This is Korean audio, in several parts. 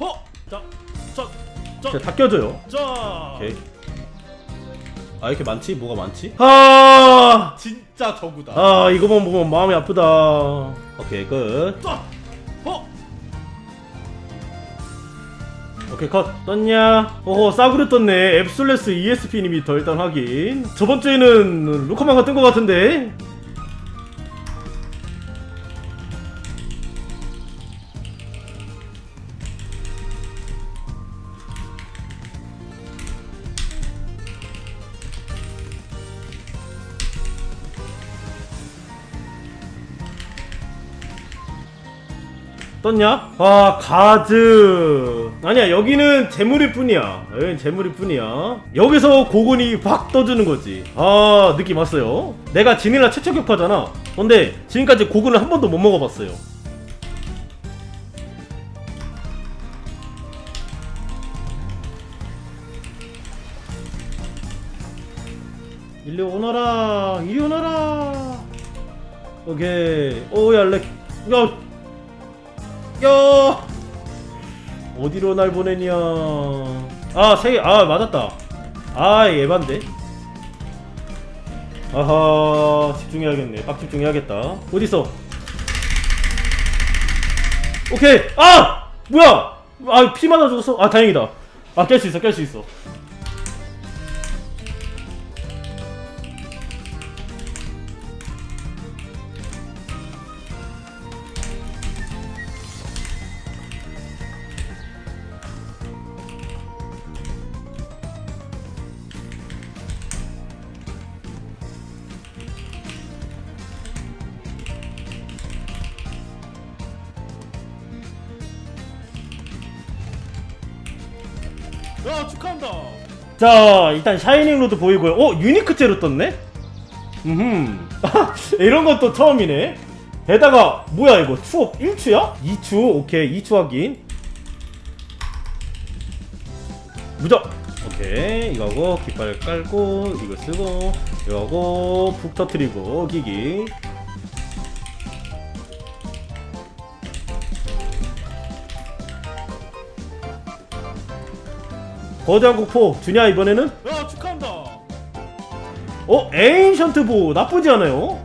허! 자, 자, 자, 자, 다 껴줘요. 자. 오케이. 아 이렇게 많지? 뭐가 많지? 아, 진짜 저구다. 아 이거만 보면 마음이 아프다. 오케이 끝. 자, 허! 오케이 컷. 떴냐? 어허 싸구려 떴네. 앱솔레스 ESP 님이터 일단 확인. 저번 주에는 루커만가 뜬 것 같은데. 떴냐? 아 가즈 아니야 여기는 재물일 뿐이야. 여기는 재물일 뿐이야. 여기서 고군이 확 떠주는 거지. 아 느낌 왔어요. 내가 지닐라 최초 격파잖아. 근데 지금까지 고군을 한 번도 못 먹어봤어요. 이리 오너라 이리 오너라. 오케이. 오야 렉. 야, 야. 어디로 날 보내냐. 아세아 맞았다. 아 예반데. 아하 집중해야겠네. 빡 집중해야겠다. 어딨어? 오케이. 아! 뭐야? 아피 맞아 죽었어 아 다행이다. 아 깰 수 있어 깰 수 있어 야, 축하한다. 자 일단 샤이닝 로드 보이고요. 어 유니크 제로 떴네? 음 이런 것도 처음이네. 게다가 뭐야 이거? 추억 1추야? 2추? 오케이 2추 확인. 무적! 오케이 이거 하고 깃발 깔고 이거 쓰고 이거 하고 푹 터트리고 기기 거대한 국포 주냐 이번에는? 야, 축하한다. 어? 에인션트 보 나쁘지 않아요?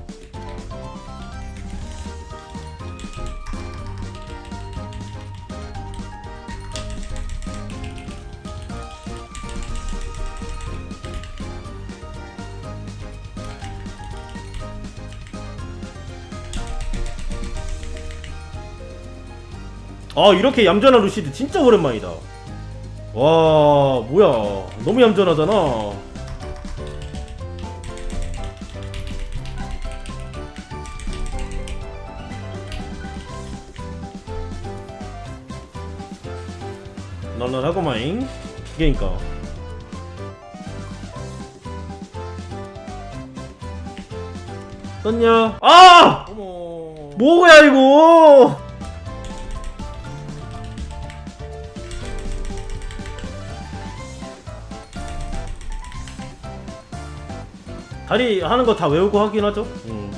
아 이렇게 얌전한 루시드 진짜 오랜만이다 와 뭐야. 너무 얌전하잖아. 널널하고마잉. 그니까. 떴냐? 아! 어머. 뭐야 이거 다리 하는 거 다 외우고 하긴 하죠 음.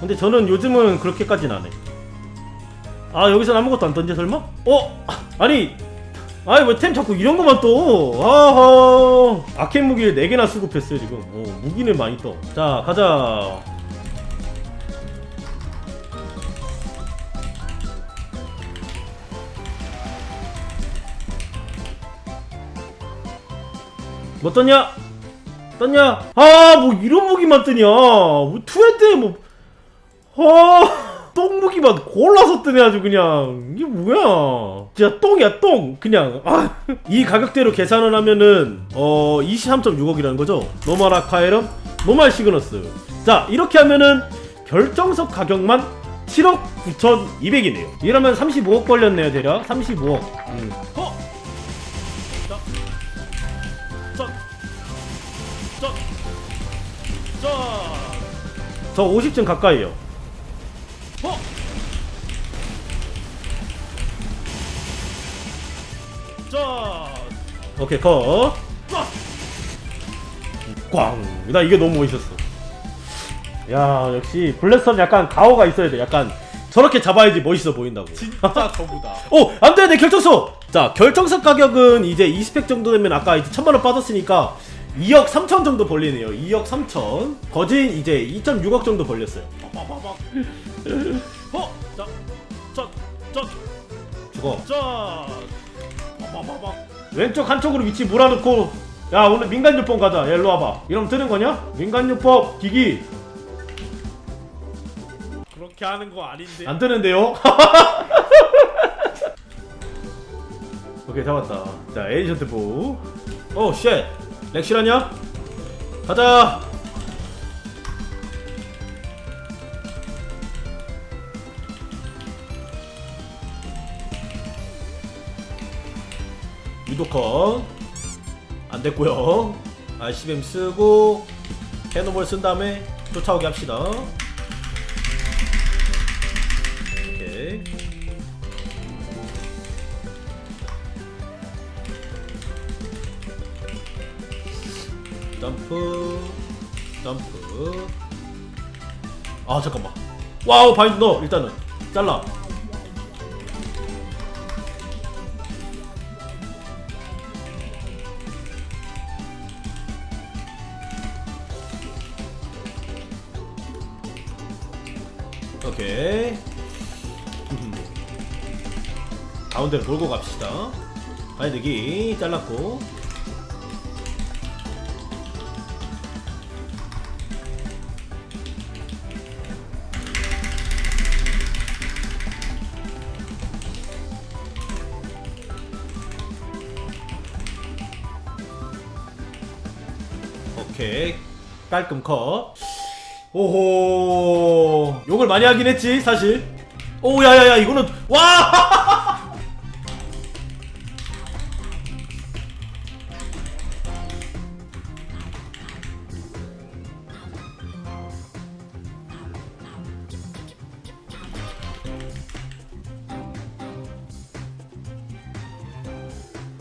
근데 저는 요즘은 그렇게까지는 안 해 아 여기서 아무것도 안 던져 설마? 어? 아니 아니 왜 템 자꾸 이런 거만 떠 아하 아켄 무기를 4개나 수급했어요 지금 어, 무기는 많이 떠자 가자 뭐 떴냐? 떴냐? 아, 뭐 이런 무기만 뜨냐? 뭐 투헤드에 뭐, 아, 똥 무기만 골라서 뜨네 아주 그냥 이게 뭐야? 진짜 똥이야 똥 그냥. 아, 이 가격대로 계산을 하면은 어 23.6억이라는 거죠? 노멀 아카에럼, 노멀 시그너스. 자, 이렇게 하면은 결정석 가격만 7억 9,200이네요. 이러면 35억 걸렸네요, 대략. 35억. 음. 허! 저 50층 가까이요. 허! 자, 오케이 컷. 자, 꽝. 나 이게 너무 멋있었어. 야 역시 블랙선 약간 가오가 있어야 돼. 약간 저렇게 잡아야지 멋있어 보인다고. 진짜 저구다. 오 안돼 내 결정서. 자 결정석 가격은 이제 20팩 정도 되면 아까 이제 천만 원 빠졌으니까 2억 3천 정도 벌리네요 2억 3천 거진 이제 2.6억 정도 벌렸어요 빠바바박. 어. 자. 자. 자. 죽어 자. 빠바바박. 왼쪽 한쪽으로 위치 몰아놓고 야 오늘 민간요법 가자 야 일로 와봐 이러면 뜨는 거냐? 민간요법 기기 그렇게 하는 거 아닌데. 안 뜨는데요? 오케이 잡았다 자 에이전트 보 오 쉣 렉실하냐? 가자! 유도컨. 안됐고요. RCBM 쓰고 캐노볼 쓴 다음에 쫓아오게 합시다 점프 점프. 아 잠깐만. 와우 바인드 넣어 일단은. 잘라. 오케이. 가운데로 몰고 갑시다. 바인드기 잘랐고 오케이 깔끔 컷 오호. 욕을 많이 하긴 했지 사실. 오 야야야 이거는 와!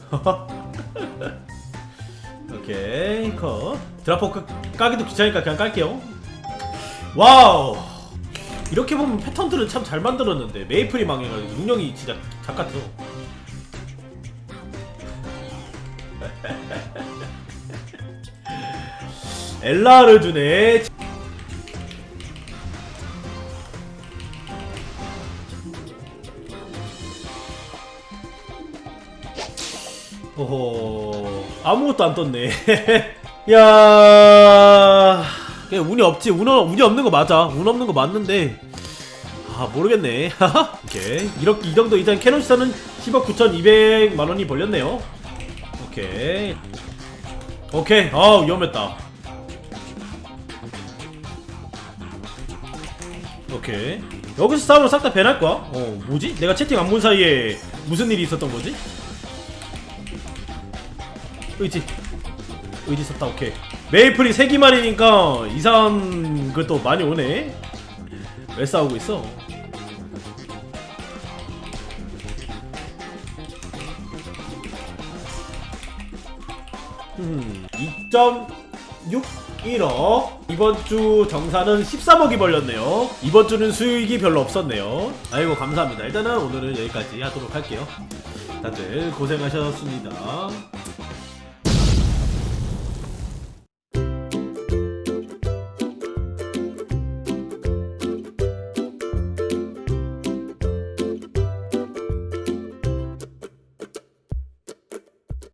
오케이 컷 드라포크 까기도 귀찮으니까 그냥 깔게요. 와우! 이렇게 보면 패턴들은 참 잘 만들었는데 메이플이 망해가지고 운영이 진짜 작같아. 엘라를 주네. 오호. 아무것도 안 떴네 야. 그냥 운이 없지. 운, 어- 운이 없는 거 맞아. 운 없는 거 맞는데. 아 모르겠네. 오케이. 이렇게 이 정도 이상 캐논 시사는 10억 9,200만 원이 벌렸네요. 오케이. 오케이. 아 위험했다. 오케이. 여기서 싸우면 싹다 배날 거야? 어 뭐지? 내가 채팅 안 본 사이에 무슨 일이 있었던 거지? 의지 의지 썼다. 오케이. 메이플이 세기만이니까 이상한 것도 많이 오네. 왜 싸우고 있어? 음, 2.61억 이번 주 정산은 13억이 벌렸네요. 이번 주는 수익이 별로 없었네요. 아이고 감사합니다. 일단은 오늘은 여기까지 하도록 할게요. 다들 고생하셨습니다